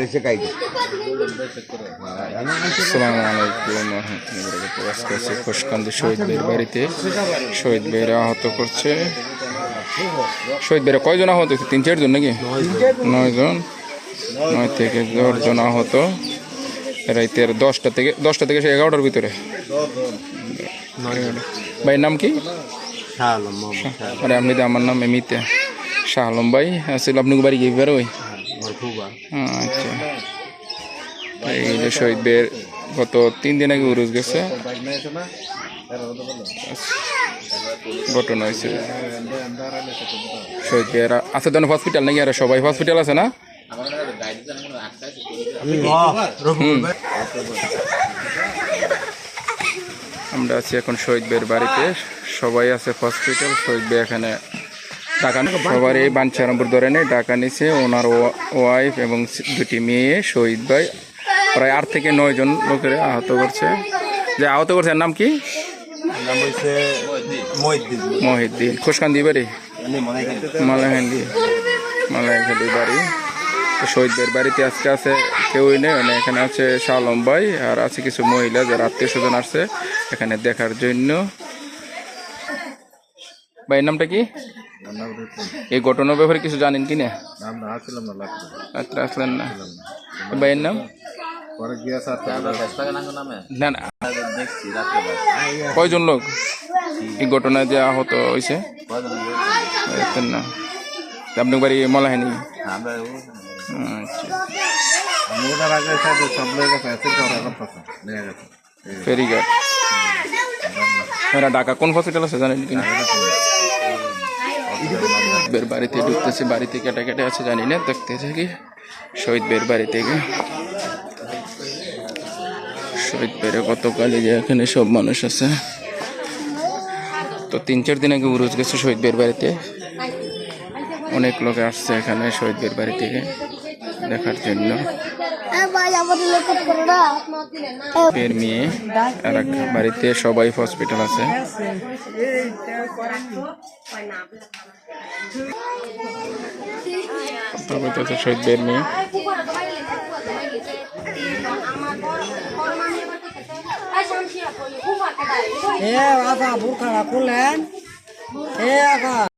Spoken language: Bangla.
রয়েছে কাইকে আসসালামু আলাইকুম আজকে আছে খোসকান্দি শহীদ ভাইয়ের বাড়িতে। শহীদ ভাইয়েরা আহত করছে। শহীদ ভাইরা কয়জন আহত তিন চারজন নাকি? নয় জন নয় থেকে দশ জন আহত। রাইতের দশটা থেকে দশটা থেকে সে এগারোটার ভিতরে। ভাইয়ের নাম কি? আরে আপনি আমার নাম এমনিতে শাহ আলম ভাই। আসলে আপনি বাড়ি গিয়ে বেরোই আচ্ছা। এই যে শহীদ গত তিন দিন আগে উরুজ গেছে। ঘটনা হয়েছে। শহীদ ভাইয়েরা আছে তো হসপিটাল নাকি আর সবাই হসপিটাল আছে না? আমরা আছি এখন শহীদ ভাইয়ের বাড়িতে। সবাই আছে হসপিটাল। শহীদ ভাই এখানে টাকা সবার এই বাঞ্ছা নম্বর ধরে নেই টাকা নিছে। ওনার ওয়াইফ এবং দুটি মেয়ে শহীদ ভাই। প্রায় আট থেকে নয় জন লোকের আহত করছে। যে আহত করছে এর নাম কি? নাম মহিদ্দিন খুশকান্দি বাড়ি? মালাহান্দি মালাহান্দি বাড়ি। শহীদদের বাড়িতে আজকে আছে কেউই নেই। মানে এখানে আছে শালম ভাই আর আছে কিছু মহিলা যারা আত্মীয় স্বজন আসছে এখানে দেখার জন্য। ভাইয়ের নামটা কি? এই ঘটনার ব্যাপারে কিছু জানেন কি না? না রাত্রে আসলেন না। ভাইয়ের নাম? গিয়ে স্যার না না। কয়জন লোক? এই ঘটনায় যে আহত হয়েছে? না। আপনার বাড়ি মলাহানি আচ্ছা। দেখা গেছে ফেরিঘাট ঢাকা কোন হসপিটাল আছে জানেন কিনা? বের বাড়িতে ঢুকতেছে বাড়িতে কেটে কেটে আছে, জানি না দেখতে থাকি শহীদ বের বাড়িতে গিয়ে। শহীদ বেরে গতকালই যে এখানে সব মানুষ আছে। তো তিন, চার দিন আগে উরুজ গেছে শহীদ বের বাড়িতে। অনেক লোক আসছে এখানে শহীদ বের বাড়ি থেকে। দেখার জন্য। বের মেয়ে বাড়িতে সবাই হসপিটাল আছে। শহীদ মেয়ে। এ আকা বুরখানা খুললেন এ